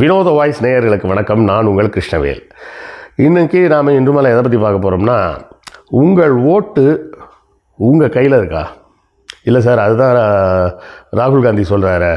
வினோத வாய்ஸ் நேயர்களுக்கு வணக்கம். நான் உங்கள் கிருஷ்ணவேல். இன்றைக்கி நாம் இன்று மேலே எதை பற்றி பார்க்க போகிறோம்னா உங்கள் ஓட்டு உங்கள் கையில் இருக்கா? இல்லை சார் அதுதான் ராகுல் காந்தி சொல்கிறாரு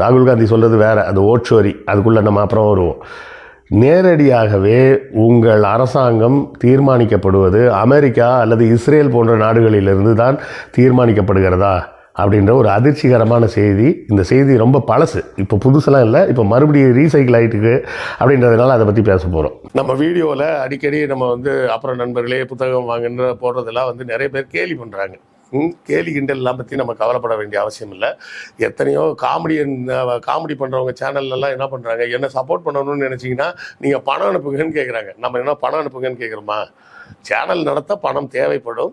ராகுல் காந்தி சொல்கிறது வேறு அது ஓட்சோரி. அதுக்குள்ளே நம்ம அப்புறம் வருவோம். நேரடியாகவே உங்கள் அரசாங்கம் தீர்மானிக்கப்படுவது அமெரிக்கா அல்லது இஸ்ரேல் போன்ற நாடுகளிலிருந்து தான் தீர்மானிக்கப்படுகிறதா? அப்படின்ற ஒரு அதிர்ச்சிகரமான செய்தி. இந்த செய்தி ரொம்ப பழசு. இப்போ புதுசெல்லாம் இல்லை. இப்போ மறுபடியும் ரீசைக்கிள் ஆகிட்டுக்கு அப்படின்றதுனால அதை பற்றி பேச போகிறோம் நம்ம வீடியோவில் அடிக்கடி நம்ம வந்து அப்புறம் நண்பர்களே புத்தகம் வாங்குன்ற போடுறதெல்லாம் வந்து நிறைய பேர் கேலி பண்ணுறாங்க ம், கேலி கிண்டல்லாம் பற்றி நம்ம கவலைப்பட வேண்டிய அவசியம் இல்லை. எத்தனையோ காமெடி காமெடி பண்ணுறவங்க சேனல்லலாம் என்ன பண்ணுறாங்க என்ன சப்போர்ட் பண்ணணும்னு நினச்சிங்கன்னா நீங்கள் பணம் அனுப்புங்கன்னு கேட்குறாங்க நம்ம என்ன பணம் அனுப்புங்கன்னு கேட்குறோமா சேனல் நடத்த பணம் தேவைப்படும்.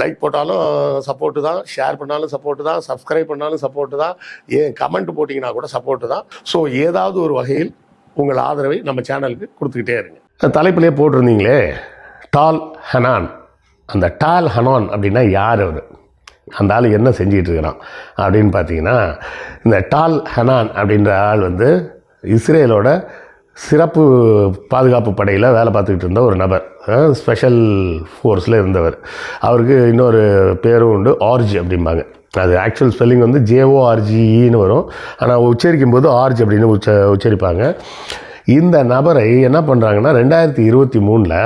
லைக் போட்டாலும் சப்போர்ட்டு தான் ஷேர் பண்ணாலும் சப்போர்ட்டு தான் சப்ஸ்கிரைப் பண்ணாலும் சப்போர்ட்டு தான் ஏன் கமெண்ட் போட்டிங்கன்னா கூட சப்போர்ட்டு தான். ஸோ ஏதாவது ஒரு வகையில் உங்கள் ஆதரவை நம்ம சேனலுக்கு கொடுத்துக்கிட்டே இருங்க. தலைப்பிலே போட்டிருந்தீங்களே டால் ஹனான் அந்த டால் ஹனான் அப்படின்னா யார் அவர்? அந்த ஆள் என்ன செஞ்சிட்டு இருக்கிறான்? அப்படின்னு பார்த்தீங்கன்னா இந்த டால் ஹனான் அப்படின்ற ஆள் வந்து இஸ்ரேலோட சிறப்பு பாதுகாப்பு படையில் வேலை பார்த்துக்கிட்டு இருந்த ஒரு நபர். ஸ்பெஷல் ஃபோர்ஸில் இருந்தவர். அவருக்கு இன்னொரு பேரும் உண்டு ஆர்ஜ் அப்படிம்பாங்க. அது ஆக்சுவல் ஸ்பெல்லிங் வந்து ஜேஓஆர்ஜிஇன்னு வரும். ஆனால் உச்சரிக்கும் போது ஆர்ஜ் அப்படின்னு உச்ச உச்சரிப்பாங்க. இந்த நபரை என்ன பண்ணுறாங்கன்னா ரெண்டாயிரத்தி இருபத்தி மூணில்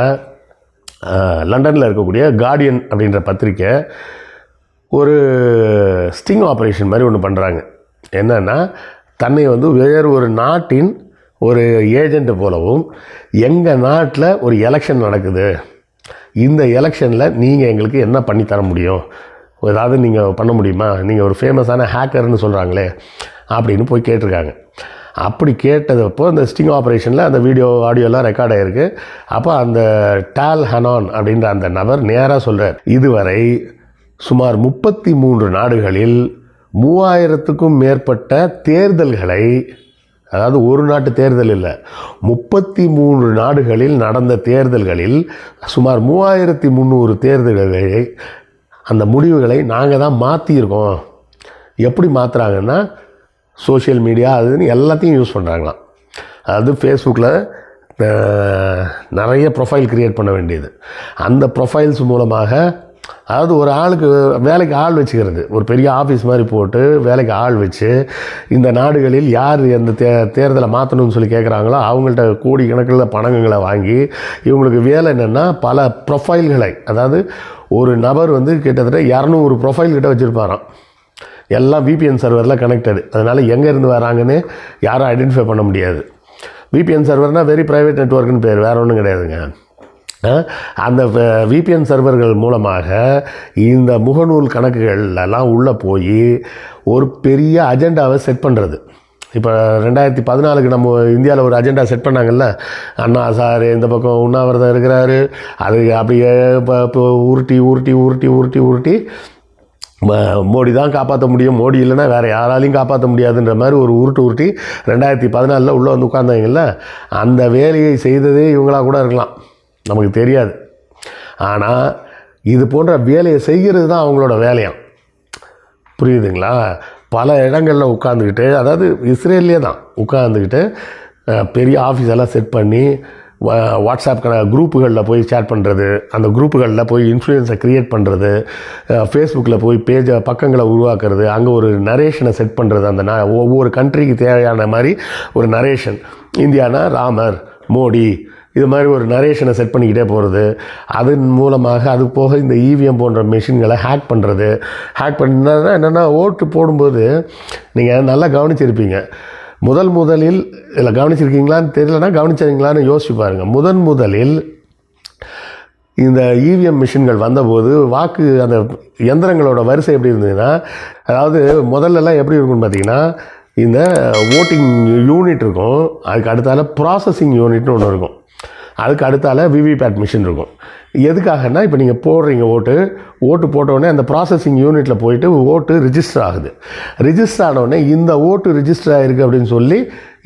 லண்டனில் இருக்கக்கூடிய கார்டியன் அப்படின்ற பத்திரிக்கை ஒரு ஸ்டிங் ஆப்ரேஷன் மாதிரி ஒன்று பண்ணுறாங்க என்னென்னா தன்னை வந்து வேறு ஒரு நாட்டின் ஒரு ஏஜென்ட் போலவும் எங்கள் நாட்டில் ஒரு எலெக்ஷன் நடக்குது. இந்த எலெக்ஷனில் நீங்கள் எங்களுக்கு என்ன பண்ணித்தர தர முடியும்? ஏதாவது நீங்கள் பண்ண முடியுமா? நீங்கள் ஒரு ஃபேமஸான ஹேக்கர்னு சொல்கிறாங்களே அப்படின்னு போய் கேட்டிருக்காங்க. அப்படி கேட்டதப்போ அந்த ஸ்டிங் ஆப்ரேஷனில் அந்த வீடியோ ஆடியோலாம் ரெக்கார்ட் ஆகிருக்கு அப்போ அந்த டால் ஹனான் அப்படின்ற அந்த நபர் நேராக சொல்கிறார் இதுவரை சுமார் முப்பத்தி மூன்று நாடுகளில் மூவாயிரத்துக்கும் மேற்பட்ட தேர்தல்களை அதாவது ஒரு நாட்டு தேர்தல் இல்லை. முப்பத்தி மூன்று நாடுகளில் நடந்த தேர்தல்களில் சுமார் மூவாயிரத்தி முந்நூறு தேர்தல்களை அந்த முடிவுகளை நாங்கள் தான் மாற்றியிருக்கோம் எப்படி மாற்றுறாங்கன்னா சோஷியல் மீடியா அதுன்னு எல்லாத்தையும் யூஸ் பண்ணுறாங்களாம் அதாவது ஃபேஸ்புக்கில் நிறைய ப்ரொஃபைல் க்ரியேட் பண்ண வேண்டியது. அந்த ப்ரொஃபைல்ஸ் மூலமாக அதாவது ஒரு ஆளுக்கு வேலைக்கு ஆள் வச்சுக்கிறது. ஒரு பெரிய ஆஃபீஸ் மாதிரி போட்டு வேலைக்கு ஆள் வச்சு இந்த நாடுகளில் யார் அந்த தே தேர்தலை மாற்றணும்னு சொல்லி கேட்குறாங்களோ அவங்கள்ட்ட கோடி கணக்கில் பணங்களை வாங்கி இவங்களுக்கு வேலை என்னென்னா பல ப்ரொஃபைல்களை அதாவது ஒரு நபர் வந்து கிட்டத்தட்ட இரநூறு ப்ரொஃபைல் கிட்ட வச்சுருப்பாராம். எல்லாம் விபிஎன் சர்வரில் கனெக்டடு அதனால் எங்கேருந்து வராங்கன்னு யாரும் ஐடென்டிஃபை பண்ண முடியாது. விபிஎன் சர்வர்னால் வெரி ப்ரைவேட் நெட்ஒர்க்குன்னு பேர். வேறு ஒன்றும் கிடையாதுங்க. அந்த விபிஎன் சர்வர்கள் மூலமாக இந்த முகநூல் கணக்குகள்லாம் உள்ளே போய் ஒரு பெரிய அஜெண்டாவை செட் பண்ணுறது இப்போ ரெண்டாயிரத்தி பதினாலுக்கு நம்ம இந்தியாவில் ஒரு அஜெண்டா செட் பண்ணாங்கல்ல? அண்ணா சார் இந்த பக்கம் உண்ணாவிரதம் இருக்கிறாரு. அது அப்படியே இப்போ இப்போ உருட்டி உருட்டி உருட்டி உருட்டி உருட்டி ம- மோடி தான் காப்பாற்ற முடியும். மோடி இல்லைன்னா வேறு யாராலையும் காப்பாற்ற முடியாதுன்ற மாதிரி ஒரு உருட்டு உருட்டி ரெண்டாயிரத்தி பதினாலில் உள்ளே வந்து உட்காந்தாங்கல்ல அந்த வேலையை செய்ததே இவங்களா கூட இருக்கலாம். நமக்கு தெரியாது. ஆனால் இது போன்ற வேலையை செய்கிறது தான் அவங்களோட வேலையாம். புரியுதுங்களா? பல இடங்களில் உட்காந்துக்கிட்டு அதாவது இஸ்ரேல்லே தான் உட்காந்துக்கிட்டு பெரிய ஆஃபீஸ் எல்லாம் செட் பண்ணி வா- வாட்ஸ்அப் குரூப்புகளில் போய் சேட் பண்ணுறது அந்த குரூப்புகளில் போய் இன்ஃப்ளூயன்ஸை க்ரியேட் பண்ணுறது ஃபேஸ்புக்கில் போய் பேஜை பக்கங்களை உருவாக்குறது அங்கே ஒரு நரேஷனை செட் பண்ணுறது அந்த ந ஒவ்வொரு கண்ட்ரிக்கு தேவையான மாதிரி ஒரு நரேஷன் இந்தியானா ராமர் மோடி இது மாதிரி ஒரு நரேஷனை செட் பண்ணிக்கிட்டே போகிறது அதன் மூலமாக அது போக இந்த இவிஎம் போன்ற மிஷின்களை ஹேக் பண்ணுறது ஹேக் பண்ணால் என்னென்னா ஓட்டு போடும்போது நீங்கள் நல்லா கவனிச்சிருப்பீங்க. முதல் முதலில் இதில் கவனிச்சிருக்கீங்களான்னு தெரியலனா கவனிச்சிருக்கீங்களான்னு யோசிச்சு பாருங்கள் முதன் முதலில் இந்த இவிஎம் மிஷின்கள் வந்தபோது வாக்கு அந்த எந்திரங்களோட வரிசை எப்படி இருந்ததுன்னா அதாவது முதல்லலாம் எப்படி இருக்கும்னு பார்த்தீங்கன்னா இந்த ஓட்டிங் யூனிட் இருக்கும். அதுக்கு அடுத்தால ப்ராசஸிங் யூனிட்னு ஒன்று இருக்கும். அதுக்கு அடுத்தால விவிபேட் மிஷின் இருக்கும். எதுக்காகன்னா இப்போ நீங்கள் போடுறீங்க ஓட்டு ஓட்டு போட்டோடனே அந்த ப்ராசஸிங் யூனிட்டில் போயிட்டு ஓட்டு ரிஜிஸ்டர் ஆகுது. ரிஜிஸ்டர் ஆனவுடனே இந்த ஓட்டு ரிஜிஸ்டர் ஆகிருக்கு அப்படின்னு சொல்லி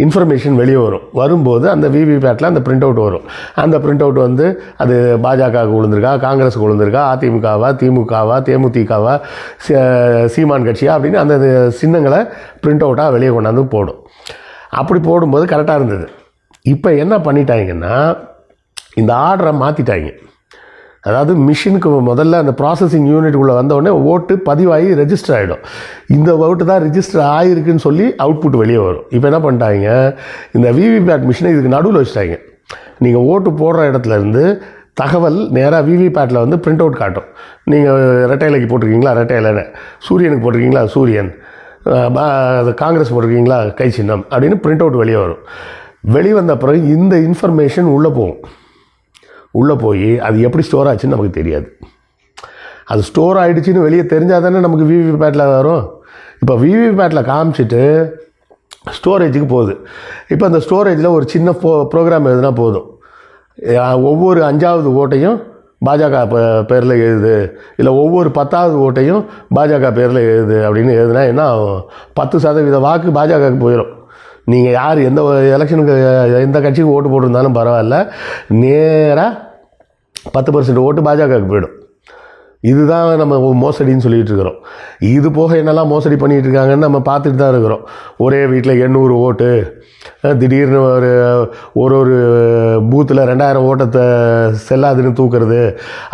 இன்ஃபர்மேஷன் வெளியே வரும். வரும்போது அந்த விவிபேட்டில் அந்த பிரிண்ட் அவுட் வரும். அந்த பிரிண்ட் அவுட் வந்து அது பாஜகவுக்கு விழுந்திருக்கா காங்கிரஸுக்கு விழுந்திருக்கா அதிமுகவா திமுகவா தேமுதிகவா சீமான் கட்சியா அப்படின்னு அந்த சின்னங்களை பிரிண்ட் அவுட்டாக வெளியே கொண்டாந்து போடும். அப்படி போடும்போது கரெக்டாக இருந்தது. இப்போ என்ன பண்ணிட்டாங்கன்னா இந்த ஆர்டரை மாற்றிட்டாங்க அதாவது மிஷினுக்கு முதல்ல அந்த ப்ராசஸிங் யூனிட்டுக்குள்ளே வந்தவுடனே ஓட்டு பதிவாகி ரெஜிஸ்டர் ஆகிடும் இந்த ஓட்டு தான் ரெஜிஸ்டர் ஆகிருக்குன்னு சொல்லி அவுட்புட் வெளியே வரும். இப்போ என்ன பண்ணிட்டாங்க? இந்த விவிபேட் மிஷினை இதுக்கு நடுவில் வச்சுட்டாங்க. நீங்கள் ஓட்டு போடுற இடத்துல இருந்து தகவல் நேராக விவிபேட்டில் வந்து பிரிண்ட் அவுட் காட்டும். நீங்கள் ரெட்டை இலைக்கு போட்டிருக்கீங்களா? ரெட்டை இலைன்னு. சூரியனுக்கு போட்டிருக்கீங்களா? சூரியன். பா- அது காங்கிரஸ் போட்டிருக்கீங்களா? கை சின்னம் அப்படின்னு பிரிண்ட் அவுட் வெளியே வரும். வெளிவந்த பிறகு இந்த இன்ஃபர்மேஷன் உள்ளே போகும். உள்ளே போய் அது எப்படி ஸ்டோர் ஆச்சுன்னு நமக்கு தெரியாது. அது ஸ்டோர் ஆகிடுச்சின்னு வெளியே தெரிஞ்சால் தானே நமக்கு விவிபேட்டில் வரும். இப்போ விவிபேட்டில் காமிச்சிட்டு ஸ்டோரேஜுக்கு போகுது. இப்போ அந்த ஸ்டோரேஜில் ஒரு சின்ன ஃபோ ப்ரோக்ராம் எழுதுனா போதும். ஒவ்வொரு அஞ்சாவது ஓட்டையும் பாஜக பே- பேரில் எழுது. இல்லை ஒவ்வொரு பத்தாவது ஓட்டையும் பாஜக பேரில் எழுது அப்படின்னு எழுதுனா என்ன ஆகும்? பத்து சதவீத வாக்கு பாஜகவுக்கு போயிடும் நீங்கள் யார் எந்த எலெக்ஷனுக்கு எந்த கட்சிக்கு ஓட்டு போட்டிருந்தாலும் பரவாயில்ல. நேராக பத்து பர்சன்ட் ஓட்டு பாஜகவுக்கு போயிடும். இதுதான் நம்ம மோசடின்னு சொல்லிகிட்டு இருக்கிறோம். இது போக என்னெல்லாம் மோசடி பண்ணிகிட்டு இருக்காங்கன்னு நம்ம பார்த்துட்டு தான் இருக்கிறோம். ஒரே வீட்டில் எண்ணூறு ஓட்டு திடீர்னு ஒரு ஒரு ஒரு பூத்தில் ரெண்டாயிரம் ஓட்டத்தை செல்லாதுன்னு தூக்குறது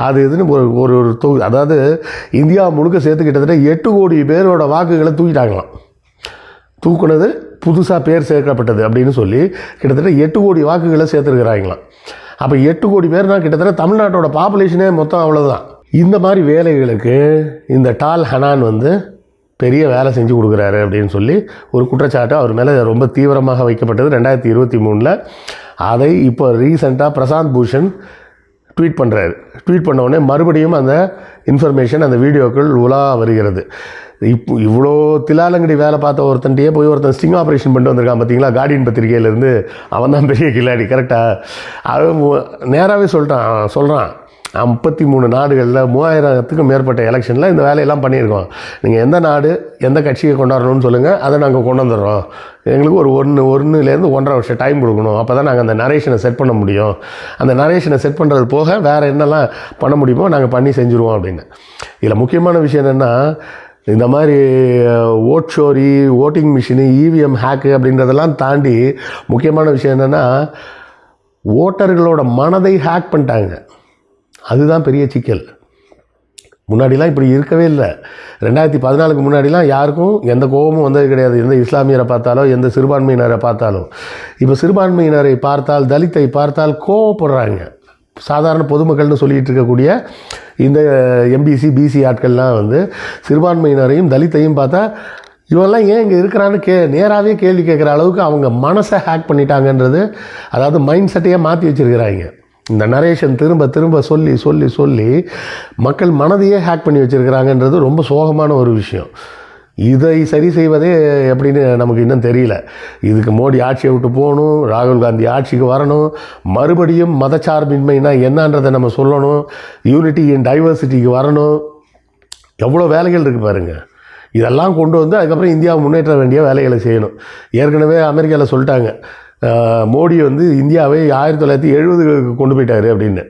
அது இதுன்னு ஒரு ஒரு ஒரு தூ அதாவது இந்தியா முழுக்க சேர்த்து கிட்டத்தட்ட எட்டு கோடி பேரோட வாக்குகளை தூக்கிட்டாங்களாம். தூக்குனது புதுசாக பேர் சேர்க்கப்பட்டது அப்படின்னு சொல்லி கிட்டத்தட்ட எட்டு கோடி வாக்குகளை சேர்த்துருக்குறாங்களாம் அப்போ எட்டு கோடி பேர்னால் கிட்டத்தட்ட தமிழ்நாட்டோட பாப்புலேஷனே மொத்தம் அவ்வளோதான் இந்த மாதிரி வேலைகளுக்கு இந்த டால் ஹனான் வந்து பெரிய வேலை செஞ்சு கொடுக்குறாரு அப்படின்னு சொல்லி ஒரு குற்றச்சாட்டு அவர் மேலே ரொம்ப தீவிரமாக வைக்கப்பட்டது ரெண்டாயிரத்தி இருபத்தி மூணில். அதை இப்போ ரீசெண்டாக பிரசாந்த் பூஷன் ட்வீட் பண்ணுறாரு ட்வீட் பண்ண உடனே மறுபடியும் அந்த இன்ஃபர்மேஷன் அந்த வீடியோக்கள் உலா வருகிறது. இப்போ இவ்வளோ திலாலங்கடி வேலை பார்த்த ஒருத்தன்ட்டையே போய் ஒருத்தன் ஸ்டிங் ஆப்ரேஷன் பண்ணிட்டு வந்திருக்கான் பார்த்தீங்களா கார்டியன் பத்திரிகையிலேருந்து அவன் தான் பெரிய கில்லாடி கரெக்டாக அது நேராகவே சொல்லிட்டான் சொல்கிறான் முப்பத்தி மூணு நாடுகளில் மூவாயிரத்துக்கும் மேற்பட்ட எலெக்ஷனில் இந்த வேலையெல்லாம் பண்ணியிருக்கோம். நீங்கள் எந்த நாடு எந்த கட்சியை கொண்டாடணும்னு சொல்லுங்கள் அதை நாங்கள் கொண்டு வந்துடுறோம். எங்களுக்கு ஒரு ஒன்று ஒன்றுலேருந்து ஒன்றரை வருஷம் டைம் கொடுக்கணும். அப்போ தான் நாங்கள் அந்த நரேஷனை செட் பண்ண முடியும். அந்த நரேஷனை செட் பண்ணுறது போக வேறு என்னெல்லாம் பண்ண முடியுமோ நாங்கள் பண்ணி செஞ்சுருவோம் அப்படின்னு. இதில் முக்கியமான விஷயம் என்னென்னா இந்த மாதிரி ஓட் ஷோரி ஓட்டிங் மிஷினு இவிஎம் ஹேக்கு அப்படின்றதெல்லாம் தாண்டி முக்கியமான விஷயம் என்னென்னா ஓட்டர்களோட மனதை ஹேக் பண்ணிட்டாங்க. அதுதான் பெரிய சிக்கல். முன்னாடிலாம் இப்படி இருக்கவே இல்லை. ரெண்டாயிரத்தி பதினாலுக்கு முன்னாடிலாம் யாருக்கும் எந்த கோபமும் வந்தது கிடையாது. எந்த இஸ்லாமியரை பார்த்தாலோ எந்த சிறுபான்மையினரை பார்த்தாலும் இப்போ சிறுபான்மையினரை பார்த்தால் தலித்தை பார்த்தால் கோவப்படுறாங்க. சாதாரண பொதுமக்கள்னு சொல்லிகிட்டு இருக்கக்கூடிய இந்த எம்பிசி பிசி ஆட்கள்லாம் வந்து சிறுபான்மையினரையும் தலித்தையும் பார்த்தா இவெல்லாம் ஏன் இங்கே இருக்கிறான்னு கே நேராகவே கேள்வி கேட்குற அளவுக்கு அவங்க மனசை ஹேக் பண்ணிட்டாங்கன்றது அதாவது மைண்ட் செட்டையே மாற்றி வச்சுருக்கிறாங்க. இந்த நரேஷன் திரும்ப திரும்ப சொல்லி சொல்லி சொல்லி மக்கள் மனதையே ஹேக் பண்ணி வச்சுருக்கிறாங்கன்றது ரொம்ப சோகமான ஒரு விஷயம். இதை சரி செய்வதே எப்படின்னு நமக்கு இன்னும் தெரியல. இதுக்கு மோடி ஆட்சியை விட்டு போகணும் ராகுல் காந்தி ஆட்சிக்கு வரணும் மறுபடியும் மதச்சார்பின்மைனா என்னன்றதை நம்ம சொல்லணும் யூனிட்டி இன் டைவர்சிட்டிக்கு வரணும். எவ்வளோ வேலைகள் இருக்குது பாருங்க. இதெல்லாம் கொண்டு வந்து அதுக்கப்புறம் இந்தியா முன்னேற்ற வேண்டிய வேலைகளை செய்யணும். ஏற்கனவே அமெரிக்காவில் சொல்லிட்டாங்க. மோடி வந்து இந்தியாவை ஆயிரத்தி தொள்ளாயிரத்தி எழுபதுகளுக்கு கொண்டு போயிட்டார் அப்படின்னு.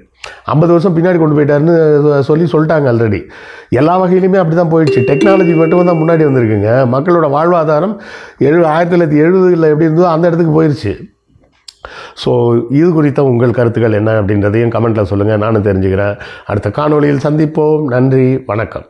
ஐம்பது வருஷம் பின்னாடி கொண்டு போயிட்டாருன்னு சொ- சொல்லி சொல்லிட்டாங்க ஆல்ரெடி எல்லா வகையிலுமே அப்படி தான் போயிடுச்சு. டெக்னாலஜி மட்டும் தான் முன்னாடி வந்திருக்குங்க. மக்களோட வாழ்வாதாரம் எழு ஆயிரத்தி தொள்ளாயிரத்தி எழுபதுல எப்படி இருந்தோ அந்த இடத்துக்கு போயிடுச்சு ஸோ இது குறித்த உங்கள் கருத்துக்கள் என்ன அப்படின்றதையும் கமெண்ட்டில் சொல்லுங்கள் நானும் தெரிஞ்சுக்கிறேன். அடுத்த காணொளியில் சந்திப்போம். நன்றி. வணக்கம்.